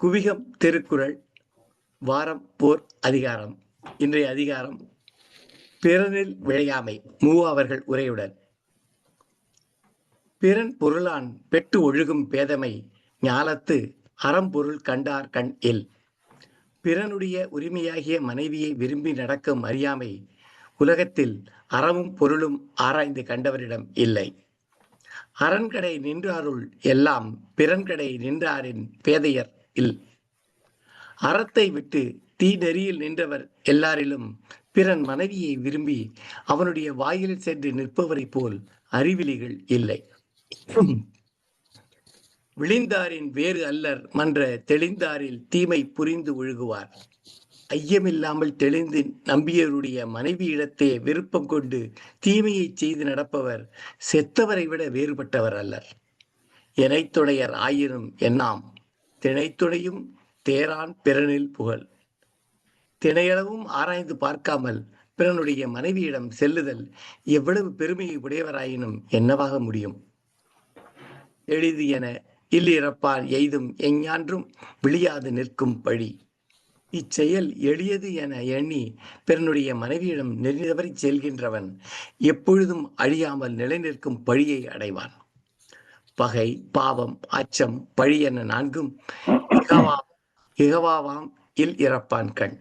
குவிகம் திருக்குறள் வாரம் போர் அதிகாரம். இன்றைய அதிகாரம் பிறனில் விழையாமை மூவாவர்கள் உரையுடன். பிறன் பொருளான் பெட்டு ஒழுகும் பேதமை ஞாலத்து அறம்பொருள் கண்டார் கண் இல். பிறனுடைய உரிமையாகிய மனைவியை விரும்பி நடக்கும் அறியாமை உலகத்தில் அறமும் பொருளும் ஆராய்ந்து கண்டவரிடம் இல்லை. அரண்கடை நின்றாருள் எல்லாம் பிறன்கடை நின்றாரின் பேதையர். இல். அறத்தை விட்டு தீ நெறியில் நின்றவர் எல்லாரிலும் பிறன் மனைவியை விரும்பி அவனுடைய வாயில் சென்று நிற்பவரைப் போல் அறிவிலிகள் இல்லை. விழிந்தாரின் வேறு அல்லர் மன்ற தெளிந்தாரில் தீமை புரிந்து ஒழுகுவார். ஐயமில்லாமல் தெளிந்து நம்பியருடைய மனைவியிடத்தே விருப்பம் கொண்டு தீமையை செய்து நடப்பவர் செத்தவரை விட வேறுபட்டவர் அல்லர். எனைத்துடையர் ஆயினும் என்னாம். திணைத்துடையும் தேரான் பிறனில் புகழ். திணையளவும் ஆராய்ந்து பார்க்காமல் பிறனுடைய மனைவியிடம் செல்லுதல் எவ்வளவு பெருமையை உடையவராயினும் என்னவாக முடியும்? எளிது என இல்லிறப்பால் எய்தும் எஞ்ஞான்றும் விழியாது நிற்கும் பழி. இச்செயல் எளியது என எண்ணி பிறனுடைய மனைவியிடம் நெறிதவறி செல்கின்றவன் எப்பொழுதும் அழியாமல் நிலைநிற்கும் பழியை அடைவான். பகை பாவம் அச்சம் பழி என நான்கும் இகவாவாம் இல் இறப்பான் கண்.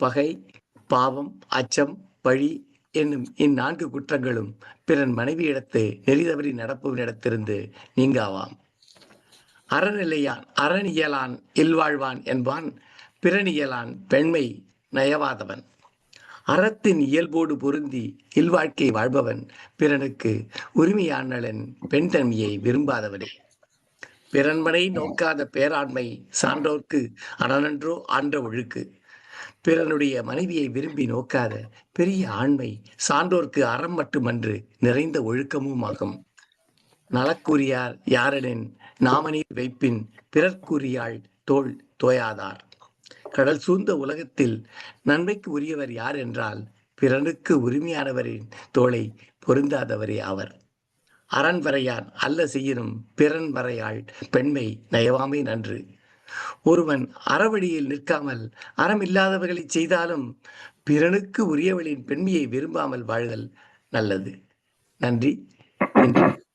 பகை பாவம் அச்சம் பழி என்னும் இந்நான்கு குற்றங்களும் பிறன் மனைவியிடத்து நெறிதவறி நடப்பவனிடத்திலிருந்து நீங்காவாம். அறநிலையான் அறநியலான் இல்வாழ்வான் என்பான் பிறனியலான் பெண்மை நயவாதவன். அறத்தின் இயல்போடு பொருந்தி இல்வாழ்க்கை வாழ்பவன் பிறனுக்கு உரிமையானலன் பெண் தன்மையை விரும்பாதவனே. பிறன்மனை நோக்காத பேராண்மை சான்றோர்க்கு அறனன்றோ ஆன்ற ஒழுக்கு. பிறனுடைய மனைவியை விரும்பி நோக்காத பெரிய ஆண்மை சான்றோர்க்கு அறம் மட்டுமன்று நிறைந்த ஒழுக்கமும் ஆகும் நலக்கூறியார் யாரெனின் நாமநீர் வைப்பின் பிறர்க்குரியாள் தோல் தோயாதார். கடல் சூழ்ந்த உலகத்தில் நன்மைக்கு உரியவர் யார் என்றால் பிறனுக்கு உரிமையானவரின் தோளை பொருந்தாதவரே அவர். அரண் வரையான் அல்ல செய்யணும் பிறன் வரையாள் பெண்மை நயவாமை நன்று. ஒருவன் அறவழியில் நிற்காமல் அறம் இல்லாதவர்களை செய்தாலும் பிறனுக்கு உரியவளின் பெண்மையை விரும்பாமல் வாழ்தல் நல்லது. நன்றி.